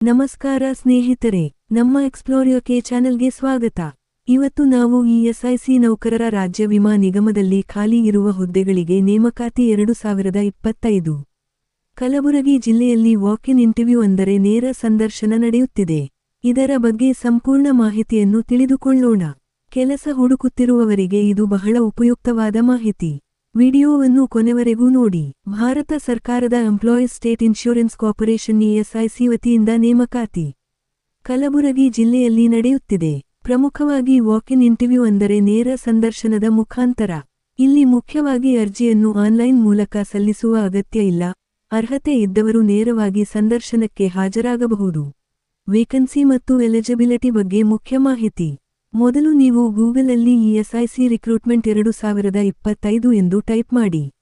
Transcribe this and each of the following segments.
ನಮಸ್ಕಾರ ಸ್ನೇಹಿತರೆ, ನಮ್ಮ ಎಕ್ಸ್ಪ್ಲೋರಿಯೋಕೆ ಚಾನೆಲ್ಗೆ ಸ್ವಾಗತ. ಇವತ್ತು ನಾವು ಇಎಸ್ಐಸಿ ನೌಕರರ ರಾಜ್ಯ ವಿಮಾ ನಿಗಮದಲ್ಲಿ ಖಾಲಿ ಇರುವ ಹುದ್ದೆಗಳಿಗೆ ನೇಮಕಾತಿ ಎರಡು ಸಾವಿರದ ಇಪ್ಪತ್ತೈದು. ಕಲಬುರಗಿ ಜಿಲ್ಲೆಯಲ್ಲಿ ವಾಕ್ ಇನ್ ಇಂಟರ್ವ್ಯೂ ಅಂದರೆ ನೇರ ಸಂದರ್ಶನ ನಡೆಯುತ್ತಿದೆ. ಇದರ ಬಗ್ಗೆ ಸಂಪೂರ್ಣ ಮಾಹಿತಿಯನ್ನು ತಿಳಿದುಕೊಳ್ಳೋಣ. ಕೆಲಸ ಹುಡುಕುತ್ತಿರುವವರಿಗೆ ಇದು ಬಹಳ ಉಪಯುಕ್ತವಾದ ಮಾಹಿತಿ. ವಿಡಿಯೋವನ್ನು ಕೊನೆವರೆಗೂ ನೋಡಿ. ಭಾರತ ಸರ್ಕಾರದ employees state insurance corporation ESIC ವತಿಯಿಂದ ನೇಮಕಾತಿ. ಕಲಬುರಗಿ ಜಿಲ್ಲೆಯಲ್ಲಿ ನಡೆಯುತ್ತಿದೆ. ಪ್ರಮುಖವಾಗಿ ವಾಕ್ ಇನ್ ಇಂಟರ್ವ್ಯೂ ಅಂದರೆ ನೇರ ಸಂದರ್ಶನದ ಮುಖಾಂತರ. ಇಲ್ಲಿ ಮುಖ್ಯವಾಗಿ ಅರ್ಜಿಯನ್ನು ಆನ್ಲೈನ್ ಮೂಲಕ ಸಲ್ಲಿಸುವ ಅಗತ್ಯ ಇಲ್ಲ. ಅರ್ಹತೆ ಇದ್ದವರು ನೇರವಾಗಿ ಸಂದರ್ಶನಕ್ಕೆ ಹಾಜರಾಗಬಹುದು. ವೇಕನ್ಸಿ ಮತ್ತು ಎಲಿಜಿಬಿಲಿಟಿ ಬಗ್ಗೆ ಮುಖ್ಯ ಮಾಹಿತಿ. ಮೊದಲು ನೀವು ಗೂಗಲಲ್ಲಿ ಇಎಸ್ಐಸಿ ರಿಕ್ರೂಟ್ಮೆಂಟ್ ಎರಡು ಸಾವಿರದ ಇಪ್ಪತ್ತೈದು ಎಂದು ಟೈಪ್ ಮಾಡಿ.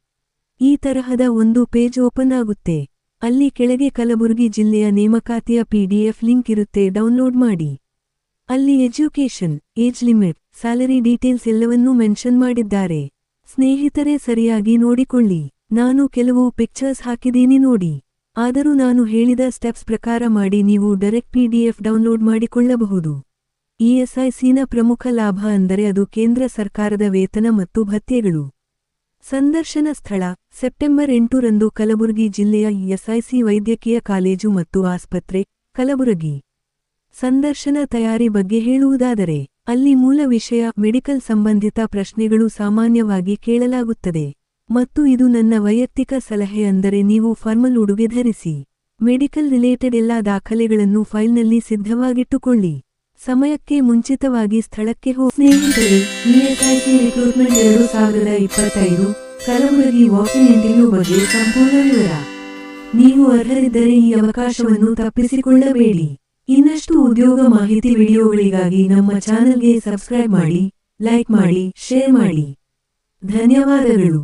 ಈ ತರಹದ ಒಂದು ಪೇಜ್ ಓಪನ್ ಆಗುತ್ತೆ. ಅಲ್ಲಿ ಕೆಳಗೆ ಕಲಬುರಗಿ ಜಿಲ್ಲೆಯ ನೇಮಕಾತಿಯ ಪಿಡಿಎಫ್ ಲಿಂಕ್ ಇರುತ್ತೆ ಡೌನ್ಲೋಡ್ ಮಾಡಿ. ಅಲ್ಲಿ education age limit, salary details ಎಲ್ಲವನ್ನೂ ಮೆನ್ಷನ್ ಮಾಡಿದ್ದಾರೆ. ಸ್ನೇಹಿತರೆ ಸರಿಯಾಗಿ ನೋಡಿಕೊಳ್ಳಿ. ನಾನು ಕೆಲವು ಪಿಕ್ಚರ್ಸ್ ಹಾಕಿದ್ದೀನಿ ನೋಡಿ. ಆದರೂ ನಾನು ಹೇಳಿದ ಸ್ಟೆಪ್ಸ್ ಪ್ರಕಾರ ಮಾಡಿ ನೀವು ಡೈರೆಕ್ಟ್ ಪಿಡಿಎಫ್ ಡೌನ್ಲೋಡ್ ಮಾಡಿಕೊಳ್ಳಬಹುದು. ಇಎಸ್ಐಸಿನ ಪ್ರಮುಖ ಲಾಭ ಅಂದರೆ ಅದು ಕೇಂದ್ರ ಸರ್ಕಾರದ ವೇತನ ಮತ್ತು ಭತ್ಯೆಗಳು. ಸಂದರ್ಶನ ಸ್ಥಳ, ಸೆಪ್ಟೆಂಬರ್ ಎಂಟರಂದು ಕಲಬುರಗಿ ಜಿಲ್ಲೆಯ ಇಎಸ್ಐಸಿ ವೈದ್ಯಕೀಯ ಕಾಲೇಜು ಮತ್ತು ಆಸ್ಪತ್ರೆ, ಕಲಬುರಗಿ. ಸಂದರ್ಶನ ತಯಾರಿ ಬಗ್ಗೆ ಹೇಳುವುದಾದರೆ, ಅಲ್ಲಿ ಮೂಲ ವಿಷಯ ಮೆಡಿಕಲ್ ಸಂಬಂಧಿತ ಪ್ರಶ್ನೆಗಳು ಸಾಮಾನ್ಯವಾಗಿ ಕೇಳಲಾಗುತ್ತದೆ. ಮತ್ತು ಇದು ನನ್ನ ವೈಯಕ್ತಿಕ ಸಲಹೆ ಅಂದರೆ ನೀವು ಫಾರ್ಮಲ್ ಉಡುಗೆ ಧರಿಸಿ, ಮೆಡಿಕಲ್ ರಿಲೇಟೆಡ್ ಎಲ್ಲಾ ದಾಖಲೆಗಳನ್ನು ಫೈಲ್ನಲ್ಲಿ ಸಿದ್ಧವಾಗಿಟ್ಟುಕೊಳ್ಳಿ. ಸಮಯಕ್ಕೆ ಮುಂಚಿತವಾಗಿ ಸ್ಥಳಕ್ಕೆ ಹೋಗಿ ಸ್ನೇಹಿತರೆ ಇಎಸ್ಐಸಿ ರಿಕ್ರೂಟ್ಮೆಂಟ್ ಎರಡು ಸಾವಿರದ ಇಪ್ಪತ್ತೈದು, ಕಲಬುರಗಿ ವಾಕಿನ್ ಇಂಟರ್ವ್ಯೂ ಬಗ್ಗೆ ಸಂಪೂರ್ಣ ವಿವರ. ನೀವು ಅರ್ಹರಿದ್ದರೆ ಈ ಅವಕಾಶವನ್ನು ತಪ್ಪಿಸಿಕೊಳ್ಳಬೇಡಿ. ಇನ್ನಷ್ಟು ಉದ್ಯೋಗ ಮಾಹಿತಿ ವಿಡಿಯೋಗಳಿಗಾಗಿ ನಮ್ಮ ಚಾನೆಲ್ಗೆ ಸಬ್ಸ್ಕ್ರೈಬ್ ಮಾಡಿ, ಲೈಕ್ ಮಾಡಿ, ಶೇರ್ ಮಾಡಿ. ಧನ್ಯವಾದಗಳು.